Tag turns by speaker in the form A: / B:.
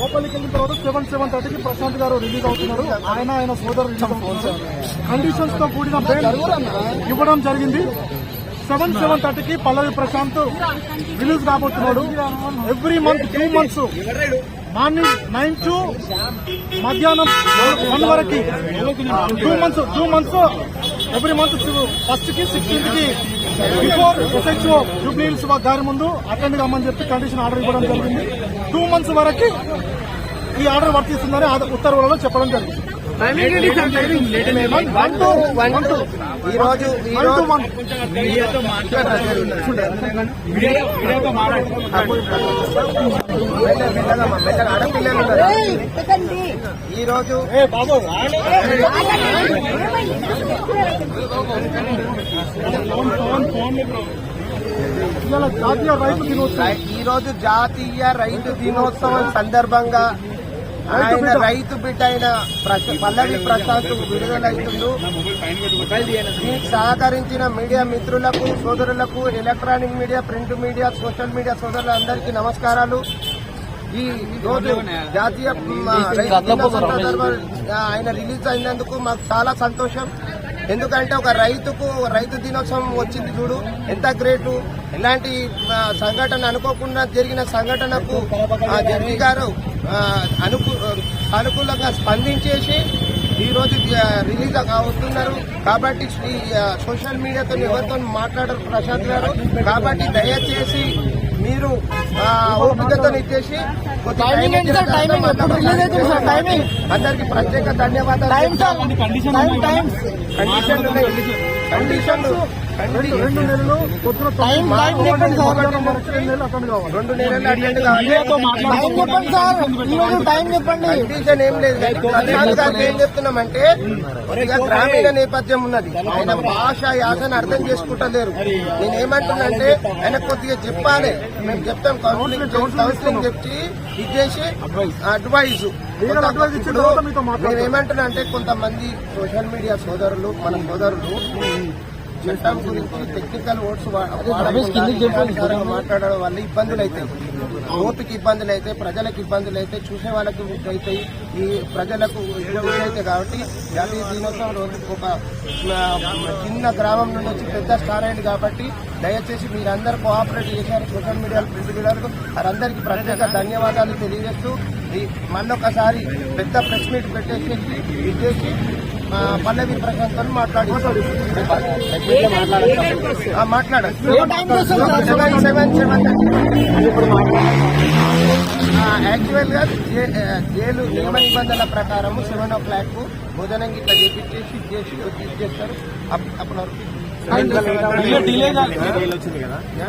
A: లోపలికి వెళ్ళిన తర్వాత సెవెన్ సెవెన్ థర్టీకి ప్రశాంత్ గారు రిలీజ్ అవుతున్నారు. ఆయన ఆయన సోదరు రిలీజ్ అవుతున్నారు. కండిషన్స్తో కూడిన బెయిల్ ఇవ్వడం జరిగింది. సెవెన్ సెవెన్ థర్టీకి Pallavi Prashanth release కాబోతున్నాడు every month two months morning nine to మధ్యాహ్నం వన్ వరకు. Two months two months every month ఫస్ట్కి సిక్స్టీన్త్కి బిఫోర్ ఎస్హెచ్ఓ జూబ్లీహిల్స్ గారి ముందు అటెండ్ కమ్మని చెప్పి కండిషన్ ఆర్డర్ ఇవ్వడం జరిగింది. టూ మంత్స్ వరకు ఈ ఆర్డర్ వర్తిస్తుందని ఆ ఉత్తర్వులలో చెప్పడం జరిగింది. వన్ టు వన్ టు
B: ఈ రోజు ఈ
A: వన్ టు
B: రోజు
A: వన్
B: మెల్లగా, మెల్లగా అమ్మా, మెల్లగా ఆడపిల్లలు ఉన్నారు. ఈ రోజు
A: ఏ బాబు ఇవాళ జాతీయ రైతు దినోత్సవం.
B: ఈ రోజు జాతీయ రైతు దినోత్సవం సందర్భంగా ఆయన రైతు బిడ్డ అయిన పల్లవి ప్రశాంత్ విడుదలైతుండు. దీనికి సహకరించిన మీడియా మిత్రులకు సోదరులకు electronic media print media social media సోదరులందరికీ నమస్కారాలు. ఈ రోజు జాతీయ మ్, రైతు దినోత్సవం సందర్భంగా ఆయన రిలీజ్ అయినందుకు మాకు చాలా సంతోషం. ఎందుకంటే ఒక రైతుకు రైతు దినోత్సవం వచ్చింది చూడు ఎంత గ్రేటు ఎలాంటి సంఘటన అనుకోకుండా జరిగిన సంఘటనకు జడ్జి గారు ఆ, అనుకూలంగా స్పందించేసి ఈ రోజు రిలీజ్ అవుతున్నారు కాబట్టి ఈ సోషల్ మీడియాతో ఎవరితో మాట్లాడరు ప్రశాంత్ గారు. కాబట్టి దయచేసి మీరు ఆ, ఓపికతో ఇచ్చేసి కొద్ది టైం ఇచ్చిన తర్వాత మాట్లాడండి. అందరికీ ప్రత్యేక ధన్యవాదాలు. కండిషన్లు కండిషన్లు
A: రెండు నెలలు రెండు నెలలు అటెండ్ కావాలి.
B: కండిషన్ ఏం లేదు. గారికి ఏం చెప్తున్నామంటే కొద్దిగా గ్రామీణ నేపథ్యం ఉన్నది. ఆయన భాష యాసను అర్థం చేసుకుంటలేరు. నేను ఏమంటున్నానంటే ఆయన కొద్దిగా చెప్పాలి. మేము చెప్తాం కౌన్సిలింగ్ కౌన్సిలింగ్ చెప్పి ఇచ్చేసి అడ్వైజ్
A: లీగల్ అడ్వైజ్ ఇచ్చిన తర్వాత మీతో మాట్లాడతాం.
B: నేను ఏమంటున్నా అంటే కొంతమంది సోషల్ మీడియా సోదరులు మన సోదరులు చట్టం గురించి టెక్నికల్ ఓట్స్ మాట్లాడడం వల్ల ఇబ్బందులు అవుతాయి ఓటుకి ఇబ్బందులు అయితే ప్రజలకు ఇబ్బందులు అయితే చూసే వాళ్ళకి అవుతాయి ఈ ప్రజలకు అయితే కాబట్టి జాతీయ దినోత్సవం రోజు ఒక చిన్న గ్రామం నుండి వచ్చి పెద్ద స్టార్ అయింది కాబట్టి దయచేసి మీరందరూ కోఆపరేట్ చేశారు సోషల్ మీడియా ప్రింట్ మీడియాలకు వారందరికీ ప్రత్యేక ధన్యవాదాలు తెలియజేస్తూ ఈ మళ్ళొకసారి పెద్ద ప్రెస్ మీట్ పెట్టేసి ఇచ్చేసి పల్లవి ప్రశాంత్ మాట్లాడి మాట్లాడారు సెవెన్ సెవెన్ సెవెన్ యాక్చువల్గా జైలు నియమ నిబంధనల ప్రకారం సెవెన్ ఓ క్లాక్ భోజనం గిట్లా చేపించేసి చేసి అప్- అప్పటి వరకు
A: డిలే
B: యా?